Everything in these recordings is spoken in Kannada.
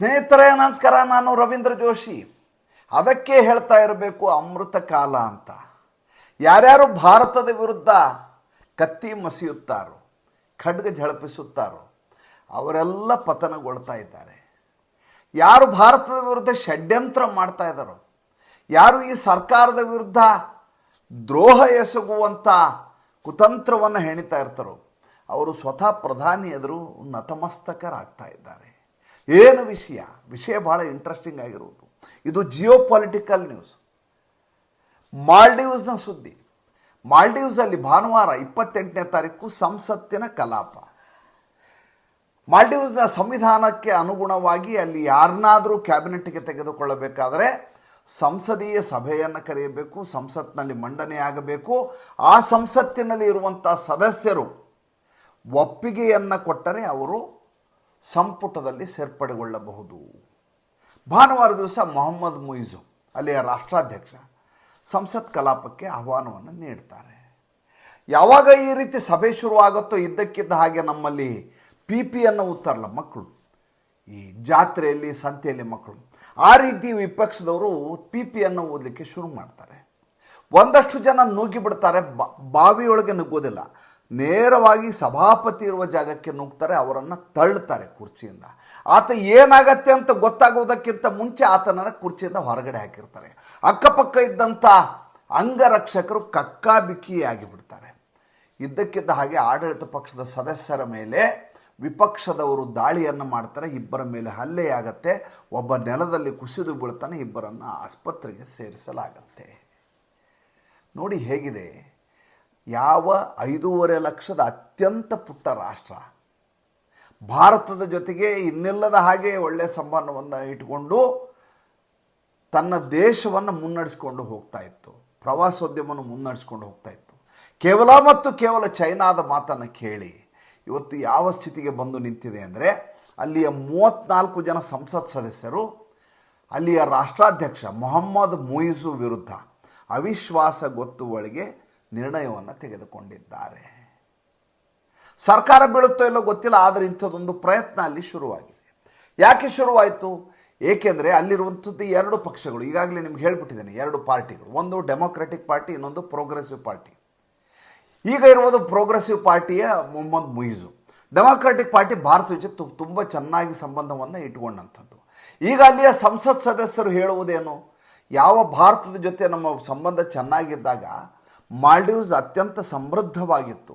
ಸ್ನೇಹಿತರೇ, ನಮಸ್ಕಾರ, ನಾನು ರವೀಂದ್ರ ಜೋಶಿ. ಅದಕ್ಕೆ ಹೇಳ್ತಾ ಇರಬೇಕು ಅಮೃತ ಕಾಲ ಅಂತ. ಯಾರ್ಯಾರು ಭಾರತದ ವಿರುದ್ಧ ಕತ್ತಿ ಮಸಿಯುತ್ತಾರೋ, ಖಡ್ಗ ಝಳಪಿಸುತ್ತಾರೋ, ಅವರೆಲ್ಲ ಪತನಗೊಳ್ತಾ ಇದ್ದಾರೆ. ಯಾರು ಭಾರತದ ವಿರುದ್ಧ ಷಡ್ಯಂತ್ರ ಮಾಡ್ತಾ ಇದ್ದಾರೋ, ಯಾರು ಈ ಸರ್ಕಾರದ ವಿರುದ್ಧ ದ್ರೋಹ ಎಸಗುವಂಥ ಕುತಂತ್ರವನ್ನು ಹೆಣಿತಾ ಇರ್ತಾರೋ, ಅವರು ಸ್ವತಃ ಪ್ರಧಾನಿ ಎದುರು ನತಮಸ್ತಕರಾಗ್ತಾ ಇದ್ದಾರೆ. ಏನು ವಿಷಯ? ವಿಷಯ ಬಹಳ ಇಂಟ್ರೆಸ್ಟಿಂಗ್ ಆಗಿರುವುದು. ಇದು ಜಿಯೋ ಪೊಲಿಟಿಕಲ್ ನ್ಯೂಸ್ ಮಾಲ್ಡೀವ್ಸ್ನ ಸುದ್ದಿ. ಮಾಲ್ಡೀವ್ಸಲ್ಲಿ ಭಾನುವಾರ ಇಪ್ಪತ್ತೆಂಟನೇ ತಾರೀಕು ಸಂಸತ್ತಿನ ಕಲಾಪ. ಮಾಲ್ಡೀವ್ಸ್ನ ಸಂವಿಧಾನಕ್ಕೆ ಅನುಗುಣವಾಗಿ ಅಲ್ಲಿ ಯಾರನ್ನಾದರೂ ಕ್ಯಾಬಿನೆಟ್ಗೆ ತೆಗೆದುಕೊಳ್ಳಬೇಕಾದರೆ ಸಂಸದೀಯ ಸಭೆಯನ್ನು ಕರೆಯಬೇಕು, ಸಂಸತ್ನಲ್ಲಿ ಮಂಡನೆಯಾಗಬೇಕು ಆ ಸಂಸತ್ತಿನಲ್ಲಿ ಇರುವಂಥ ಸದಸ್ಯರು ಒಪ್ಪಿಗೆಯನ್ನು ಕೊಟ್ಟರೆ ಅವರು ಸಂಪುಟದಲ್ಲಿ ಸೇರ್ಪಡೆಗೊಳ್ಳಬಹುದು. ಭಾನುವಾರ ದಿವಸ ಮೊಹಮ್ಮದ್ ಮುಯಿಜು ಅಲ್ಲಿಯ ರಾಷ್ಟ್ರಾಧ್ಯಕ್ಷ, ಸಂಸತ್ ಕಲಾಪಕ್ಕೆ ಆಹ್ವಾನವನ್ನು ನೀಡ್ತಾರೆ. ಯಾವಾಗ ಈ ರೀತಿ ಸಭೆ ಶುರುವಾಗುತ್ತೋ ಇದ್ದಕ್ಕಿದ್ದ ಹಾಗೆ ನಮ್ಮಲ್ಲಿ ಪಿ ಪಿ ಅನ್ನೋ ಓದ್ತಾರಲ್ಲ ಮಕ್ಕಳು. ಈ ಜಾತ್ರೆಯಲ್ಲಿ, ಸಂತೆಯಲ್ಲಿ ಮಕ್ಕಳು. ಆ ರೀತಿ ವಿಪಕ್ಷದವರು ಪಿ ಪಿಯನ್ನು ಓದಲಿಕ್ಕೆ ಶುರು ಮಾಡ್ತಾರೆ. ಒಂದಷ್ಟು ಜನ ನುಗ್ಗಿಬಿಡ್ತಾರೆ ಬಾವಿಯೊಳಗೆ ನುಗ್ಗೋದಿಲ್ಲ ನೇರವಾಗಿ ಸಭಾಪತಿ ಇರುವ ಜಾಗಕ್ಕೆ ನುಗ್ತಾರೆ, ಅವರನ್ನು ತಳ್ಳುತ್ತಾರೆ ಕುರ್ಚಿಯಿಂದ. ಆತ ಏನಾಗತ್ತೆ ಅಂತ ಗೊತ್ತಾಗುವುದಕ್ಕಿಂತ ಮುಂಚೆ ಆತನನ್ನು ಕುರ್ಚಿಯಿಂದ ಹೊರಗಡೆ ಹಾಕಿರ್ತಾರೆ. ಅಕ್ಕಪಕ್ಕ ಇದ್ದಂಥ ಅಂಗರಕ್ಷಕರು ಕಕ್ಕಾಬಿಕ್ಕಿಯಾಗಿ ಬಿಡ್ತಾರೆ ಇದ್ದಕ್ಕಿದ್ದ ಹಾಗೆ ಆಡಳಿತ ಪಕ್ಷದ ಸದಸ್ಯರ ಮೇಲೆ ವಿಪಕ್ಷದವರು ದಾಳಿಯನ್ನು ಮಾಡ್ತಾರೆ, ಇಬ್ಬರ ಮೇಲೆ ಹಲ್ಲೆಯಾಗತ್ತೆ ಒಬ್ಬ ನೆಲದಲ್ಲಿ ಕುಸಿದು ಬೀಳ್ತಾನೆ, ಇಬ್ಬರನ್ನು ಆಸ್ಪತ್ರೆಗೆ ಸೇರಿಸಲಾಗತ್ತೆ. ನೋಡಿ ಹೇಗಿದೆ? ಯಾವ ಐದೂವರೆ ಲಕ್ಷದ ಅತ್ಯಂತ ಪುಟ್ಟ ರಾಷ್ಟ್ರ? ಭಾರತದ ಜೊತೆಗೆ ಇನ್ನಿಲ್ಲದ ಹಾಗೆ ಒಳ್ಳೆಯ ಸಂಬಂಧವನ್ನು ಇಟ್ಟುಕೊಂಡು ತನ್ನ ದೇಶವನ್ನು ಮುನ್ನಡೆಸ್ಕೊಂಡು ಹೋಗ್ತಾ ಇತ್ತು. ಪ್ರವಾಸೋದ್ಯಮವನ್ನು ಮುನ್ನಡೆಸ್ಕೊಂಡು ಹೋಗ್ತಾ ಇತ್ತು. ಕೇವಲ ಮತ್ತು ಕೇವಲ ಚೈನಾದ ಮಾತನ್ನು ಕೇಳಿ ಇವತ್ತು ಯಾವ ಸ್ಥಿತಿಗೆ ಬಂದು ನಿಂತಿದೆ ಅಂದರೆ ಅಲ್ಲಿಯ ಮೂವತ್ತ್ನಾಲ್ಕು ಜನ ಸಂಸತ್ ಸದಸ್ಯರು, ಅಲ್ಲಿಯ ರಾಷ್ಟ್ರಾಧ್ಯಕ್ಷ ಮೊಹಮ್ಮದ್ ಮೊಯಿಸು ವಿರುದ್ಧ ಅವಿಶ್ವಾಸ ಗೊತ್ತುವಳಿಗೆ ನಿರ್ಣಯವನ್ನು ತೆಗೆದುಕೊಂಡಿದ್ದಾರೆ. ಸರ್ಕಾರ ಬೀಳುತ್ತೋ ಇಲ್ಲೋ ಗೊತ್ತಿಲ್ಲ, ಆದರೆ ಇಂಥದ್ದೊಂದು ಪ್ರಯತ್ನ ಅಲ್ಲಿ ಶುರುವಾಗಿದೆ. ಯಾಕೆ ಶುರುವಾಯಿತು? ಏಕೆಂದರೆ ಅಲ್ಲಿರುವಂಥದ್ದು ಎರಡು ಪಕ್ಷಗಳು, ಈಗಾಗಲೇ ನಿಮ್ಗೆ ಹೇಳ್ಬಿಟ್ಟಿದ್ದೇನೆ, ಎರಡು ಪಾರ್ಟಿಗಳು. ಒಂದು ಡೆಮೊಕ್ರೆಟಿಕ್ ಪಾರ್ಟಿ, ಇನ್ನೊಂದು ಪ್ರೋಗ್ರೆಸಿವ್ ಪಾರ್ಟಿ. ಈಗ ಇರುವುದು ಪ್ರೋಗ್ರೆಸಿವ್ ಪಾರ್ಟಿಯ ಮೊಹಮ್ಮದ್ ಮುಯಿಜು. ಡೆಮೊಕ್ರೆಟಿಕ್ ಪಾರ್ಟಿ ಭಾರತ ಜೊತೆ ತುಂಬ ಚೆನ್ನಾಗಿ ಸಂಬಂಧವನ್ನು ಇಟ್ಕೊಂಡಂಥದ್ದು. ಈಗ ಅಲ್ಲಿಯ ಸಂಸತ್ ಸದಸ್ಯರು ಹೇಳುವುದೇನು? ಯಾವ ಭಾರತದ ಜೊತೆ ನಮ್ಮ ಸಂಬಂಧ ಚೆನ್ನಾಗಿದ್ದಾಗ ಮಾಲ್ಡೀವ್ಸ್ ಅತ್ಯಂತ ಸಮೃದ್ಧವಾಗಿತ್ತು.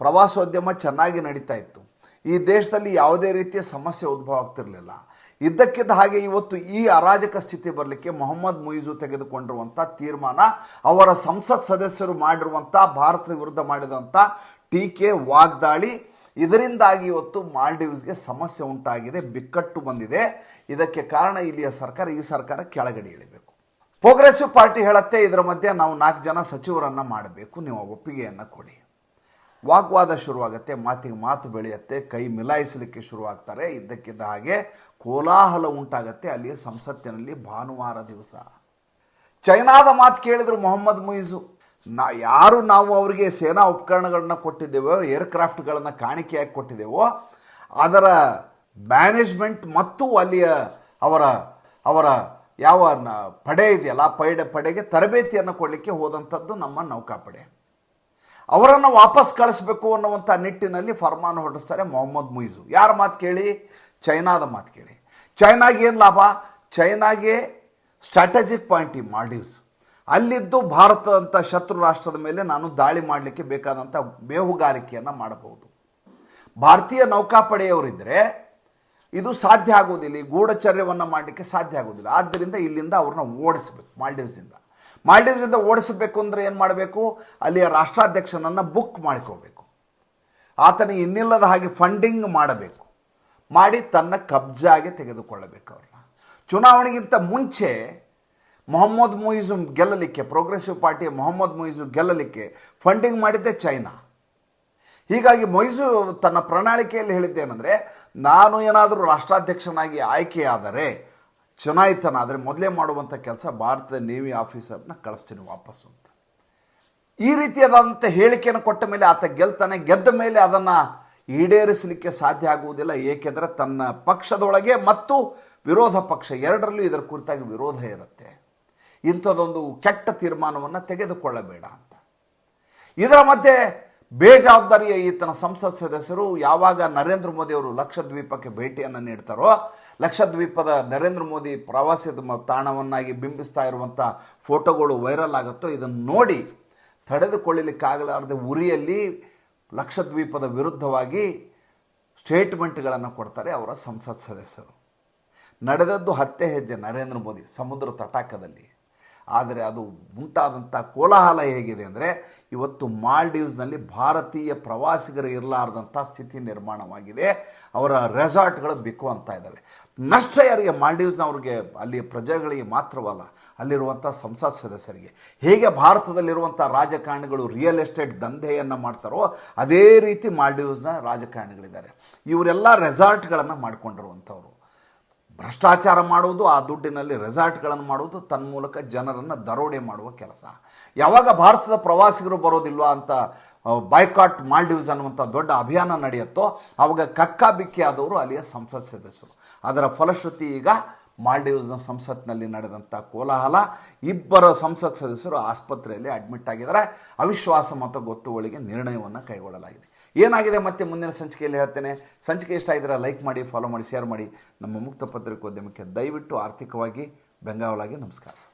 ಪ್ರವಾಸೋದ್ಯಮ ಚೆನ್ನಾಗಿ ನಡೀತಾ ಇತ್ತು. ಈ ದೇಶದಲ್ಲಿ ಯಾವುದೇ ರೀತಿಯ ಸಮಸ್ಯೆ ಉದ್ಭವ ಆಗ್ತಿರಲಿಲ್ಲ. ಇದ್ದಕ್ಕಿದ್ದ ಹಾಗೆ ಇವತ್ತು ಈ ಅರಾಜಕ ಸ್ಥಿತಿ ಬರಲಿಕ್ಕೆ ಮೊಹಮ್ಮದ್ ಮುಯಿಜು ತೆಗೆದುಕೊಂಡಿರುವಂಥ ತೀರ್ಮಾನ, ಅವರ ಸಂಸತ್ ಸದಸ್ಯರು ಮಾಡಿರುವಂಥ ಭಾರತದ ವಿರುದ್ಧ ಮಾಡಿದಂಥ ಟೀಕೆ, ವಾಗ್ದಾಳಿ, ಇದರಿಂದಾಗಿ ಇವತ್ತು ಮಾಲ್ಡೀವ್ಸ್ಗೆ ಸಮಸ್ಯೆ ಉಂಟಾಗಿದೆ, ಬಿಕ್ಕಟ್ಟು ಬಂದಿದೆ. ಇದಕ್ಕೆ ಕಾರಣ ಇಲ್ಲಿಯ ಸರ್ಕಾರ, ಈ ಸರ್ಕಾರ ಕೆಳಗಡೆ ಇಳಿಬೇಕು ಪ್ರೋಗ್ರೆಸಿವ್ ಪಾರ್ಟಿ ಹೇಳುತ್ತೆ, ಇದರ ಮಧ್ಯೆ ನಾವು ನಾಲ್ಕು ಜನ ಸಚಿವರನ್ನು ಮಾಡಬೇಕು. ನೀವು ಒಪ್ಪಿಗೆಯನ್ನು ಕೊಡಿ. ವಾಗ್ವಾದ ಶುರುವಾಗುತ್ತೆ, ಮಾತಿಗೆ ಮಾತು ಬೆಳೆಯುತ್ತೆ, ಕೈ ಮಿಲಾಯಿಸಲಿಕ್ಕೆ ಶುರುವಾಗ್ತಾರೆ. ಇದ್ದಕ್ಕಿದ್ದ ಹಾಗೆ ಕೋಲಾಹಲ ಉಂಟಾಗತ್ತೆ. ಅಲ್ಲಿ ಸಂಸತ್ತಿನಲ್ಲಿ ಭಾನುವಾರ ದಿವಸ. ಚೈನಾದ ಮಾತು ಕೇಳಿದರು ಮೊಹಮ್ಮದ್ ಮುಯಿಜು. ನಾ, ಯಾರು ನಾವು ಅವರಿಗೆ ಸೇನಾ ಉಪಕರಣಗಳನ್ನ ಕೊಟ್ಟಿದ್ದೇವೋ, ಏರ್ಕ್ರಾಫ್ಟ್ಗಳನ್ನು ಕಾಣಿಕೆಯಾಗಿ ಕೊಟ್ಟಿದ್ದೇವೋ, ಅದರ ಮ್ಯಾನೇಜ್ಮೆಂಟ್ ಮತ್ತು ಅಲ್ಲಿಯ ಅವರ ಅವರ ಯಾವ ಪಡೆ ಇದೆಯಲ್ಲ, ಆ ಪಡೆ, ಪಡೆಗೆ ತರಬೇತಿಯನ್ನು ಕೊಡಲಿಕ್ಕೆ ಹೋದಂಥದ್ದು ನಮ್ಮ ನೌಕಾಪಡೆ. ಅವರನ್ನು ವಾಪಸ್ ಕಳಿಸ್ಬೇಕು ಅನ್ನುವಂಥ ನಿಟ್ಟಿನಲ್ಲಿ ಫರ್ಮಾನ್ ಹೊರಡಿಸ್ತಾರೆ ಮೊಹಮ್ಮದ್ ಮುಯಿಜು. ಯಾರ ಮಾತು ಕೇಳಿ? ಚೈನಾದ ಮಾತು ಕೇಳಿ. ಚೈನಾಗೆ ಏನು ಲಾಭ? ಚೈನಾಗೆ ಸ್ಟ್ರಾಟಜಿಕ್ ಪಾಯಿಂಟ್ ಈ ಮಾಲ್ಡೀವ್ಸ್ ಅಲ್ಲಿದ್ದು ಭಾರತದಂಥ ಶತ್ರು ರಾಷ್ಟ್ರದ ಮೇಲೆ ನಾನು ದಾಳಿ ಮಾಡಲಿಕ್ಕೆ ಬೇಕಾದಂಥ ಬೇಹುಗಾರಿಕೆಯನ್ನು ಮಾಡಬಹುದು. ಭಾರತೀಯ ನೌಕಾಪಡೆಯವರಿದ್ದರೆ ಇದು ಸಾಧ್ಯ ಆಗೋದಿಲ್ಲ ಈ ಗೂಢಚರ್ಯವನ್ನು ಮಾಡಲಿಕ್ಕೆ ಸಾಧ್ಯ ಆಗೋದಿಲ್ಲ ಆದ್ದರಿಂದ ಇಲ್ಲಿಂದ ಅವ್ರನ್ನ ಓಡಿಸ್ಬೇಕು ಮಾಲ್ಡೀವ್ಸಿಂದ ಮಾಲ್ಡೀವ್ಸಿಂದ ಓಡಿಸಬೇಕು ಅಂದರೆ ಏನು ಮಾಡಬೇಕು? ಅಲ್ಲಿಯ ರಾಷ್ಟ್ರಾಧ್ಯಕ್ಷನನ್ನು ಬುಕ್ ಮಾಡ್ಕೋಬೇಕು. ಆತನ ಇನ್ನಿಲ್ಲದ ಹಾಗೆ ಫಂಡಿಂಗ್ ಮಾಡಬೇಕು. ಮಾಡಿ ತನ್ನ ಕಬ್ಜಾಗೆ ತೆಗೆದುಕೊಳ್ಳಬೇಕು ಅವ್ರನ್ನ. ಚುನಾವಣೆಗಿಂತ ಮುಂಚೆ ಮೊಹಮ್ಮದ್ ಮುಯಿಜು ಗೆಲ್ಲಲಿಕ್ಕೆ ಪ್ರೋಗ್ರೆಸಿವ್ ಪಾರ್ಟಿಯ ಮೊಹಮ್ಮದ್ ಮುಯಿಜು ಗೆಲ್ಲಲಿಕ್ಕೆ ಫಂಡಿಂಗ್ ಮಾಡಿದ್ದೆ ಚೈನಾ ಹೀಗಾಗಿ ಮೊಯ್ಸು ತನ್ನ ಪ್ರಣಾಳಿಕೆಯಲ್ಲಿ ಹೇಳಿದ್ದೇನೆಂದರೆ, ನಾನು ಏನಾದರೂ ರಾಷ್ಟ್ರಾಧ್ಯಕ್ಷನಾಗಿ ಆಯ್ಕೆಯಾದರೆ, ಚುನಾಯಿತನಾದರೆ ಮೊದಲೇ ಮಾಡುವಂಥ ಕೆಲಸ ಭಾರತದ ನೇವಿ ಆಫೀಸರ್ನ ಕಳಿಸ್ತೀನಿ ವಾಪಸ್ಸು ಅಂತ. ಈ ರೀತಿಯಾದಂಥ ಹೇಳಿಕೆಯನ್ನು ಕೊಟ್ಟ ಮೇಲೆ ಆತ ಗೆಲ್ತಾನೆ. ಗೆದ್ದ ಮೇಲೆ ಅದನ್ನು ಈಡೇರಿಸಲಿಕ್ಕೆ ಸಾಧ್ಯ ಆಗುವುದಿಲ್ಲ. ಏಕೆಂದರೆ ತನ್ನ ಪಕ್ಷದೊಳಗೆ ಮತ್ತು ವಿರೋಧ ಪಕ್ಷ ಎರಡರಲ್ಲೂ ಇದರ ಕುರಿತಾಗಿ ವಿರೋಧ ಇರುತ್ತೆ. ಇಂಥದ್ದೊಂದು ಕೆಟ್ಟ ತೀರ್ಮಾನವನ್ನು ತೆಗೆದುಕೊಳ್ಳಬೇಡ ಅಂತ. ಇದರ ಮಧ್ಯೆ ಬೇಜವಾಬ್ದಾರಿಯ ಈತನ ಸಂಸತ್ ಸದಸ್ಯರು ಯಾವಾಗ ನರೇಂದ್ರ ಮೋದಿ ಅವರು ಲಕ್ಷದ್ವೀಪಕ್ಕೆ ಭೇಟಿಯನ್ನು ನೀಡ್ತಾರೋ, ಲಕ್ಷದ್ವೀಪದ ನರೇಂದ್ರ ಮೋದಿ ಪ್ರವಾಸದ ತಾಣವನ್ನಾಗಿ ಬಿಂಬಿಸ್ತಾ ಇರುವಂಥ ಫೋಟೋಗಳು ವೈರಲ್ ಆಗುತ್ತೋ, ಇದನ್ನು ನೋಡಿ ತಡೆದುಕೊಳ್ಳಲಿಕ್ಕಾಗಲಾರದೆ ಉರಿಯಲ್ಲಿ ಲಕ್ಷದ್ವೀಪದ ವಿರುದ್ಧವಾಗಿ ಸ್ಟೇಟ್ಮೆಂಟ್ಗಳನ್ನು ಕೊಡ್ತಾರೆ ಅವರ ಸಂಸತ್ ಸದಸ್ಯರು. ನಡೆದದ್ದು ಹತ್ತೆ ಹೆಜ್ಜೆ ನರೇಂದ್ರ ಮೋದಿ ಸಮುದ್ರ ತಟಾಕದಲ್ಲಿ. ಆದರೆ ಅದು ಉಂಟಾದಂಥ ಕೋಲಾಹಲ ಹೇಗಿದೆ ಅಂದರೆ ಇವತ್ತು ಮಾಲ್ಡೀವ್ಸ್ನಲ್ಲಿ ಭಾರತೀಯ ಪ್ರವಾಸಿಗರು ಇರಲಾರ್ದಂಥ ಸ್ಥಿತಿ ನಿರ್ಮಾಣವಾಗಿದೆ. ಅವರ ರೆಸಾರ್ಟ್ಗಳು ಬಿಕ್ಕುವಂತ ಇದ್ದಾವೆ. ನಷ್ಟ ಯಾರಿಗೆ ಮಾಲ್ಡೀವ್ಸ್ನವ್ರಿಗೆ ಅಲ್ಲಿಯ ಪ್ರಜೆಗಳಿಗೆ ಮಾತ್ರವಲ್ಲ, ಅಲ್ಲಿರುವಂಥ ಸಂಸತ್ ಸದಸ್ಯರಿಗೆ. ಹೇಗೆ ಭಾರತದಲ್ಲಿರುವಂಥ ರಾಜಕಾರಣಿಗಳು ರಿಯಲ್ ಎಸ್ಟೇಟ್ ದಂಧೆಯನ್ನು ಮಾಡ್ತಾರೋ ಅದೇ ರೀತಿ ಮಾಲ್ಡೀವ್ಸ್ನ ರಾಜಕಾರಣಿಗಳಿದ್ದಾರೆ. ಇವರೆಲ್ಲ ರೆಸಾರ್ಟ್ಗಳನ್ನು ಮಾಡ್ಕೊಂಡಿರುವಂಥವ್ರು. ಭ್ರಷ್ಟಾಚಾರ ಮಾಡುವುದು, ಆ ದುಡ್ಡಿನಲ್ಲಿ ರೆಸಾರ್ಟ್ಗಳನ್ನು ಮಾಡುವುದು, ತನ್ಮೂಲಕ ಜನರನ್ನು ದರೋಡೆ ಮಾಡುವ ಕೆಲಸ. ಯಾವಾಗ ಭಾರತದ ಪ್ರವಾಸಿಗರು ಬರೋದಿಲ್ವಾ ಅಂತ ಬಾಯ್ಕಾಟ್ ಮಾಲ್ಡೀವ್ಸ್ ಅನ್ನುವಂಥ ದೊಡ್ಡ ಅಭಿಯಾನ ನಡೆಯುತ್ತೋ ಆವಾಗ ಕಕ್ಕಾಬಿಕ್ಕಿ ಆದವರು ಅಲ್ಲಿಯ ಸಂಸತ್ ಸದಸ್ಯರು. ಅದರ ಫಲಶ್ರುತಿ ಈಗ ಮಾಲ್ಡೀವ್ಸ್ನ ಸಂಸತ್ನಲ್ಲಿ ನಡೆದಂಥ ಕೋಲಾಹಲ. ಇಬ್ಬರು ಸಂಸತ್ ಸದಸ್ಯರು ಆಸ್ಪತ್ರೆಯಲ್ಲಿ ಅಡ್ಮಿಟ್ ಆಗಿದ್ದಾರೆ. ಅವಿಶ್ವಾಸ ಮತ ಗೊತ್ತುವಳಿಗೆ ನಿರ್ಣಯವನ್ನು ಕೈಗೊಳ್ಳಲಾಗಿದೆ. ಏನಾಗಿದೆ ಮತ್ತೆ ಮುಂದಿನ ಸಂಚಿಕೆಯಲ್ಲಿ ಹೇಳ್ತೇನೆ. ಸಂಚಿಕೆ ಇಷ್ಟ ಆಗಿದ್ರೆ ಲೈಕ್ ಮಾಡಿ ಫಾಲೋ ಮಾಡಿ ಶೇರ್ ಮಾಡಿ. ನಮ್ಮ ಮುಕ್ತ ಪತ್ರಿಕೋದ್ಯಮಕ್ಕೆ ದಯವಿಟ್ಟು ಆರ್ಥಿಕವಾಗಿ ಬೆಂಗಾವಲಾಗಿ ನಮಸ್ಕಾರ.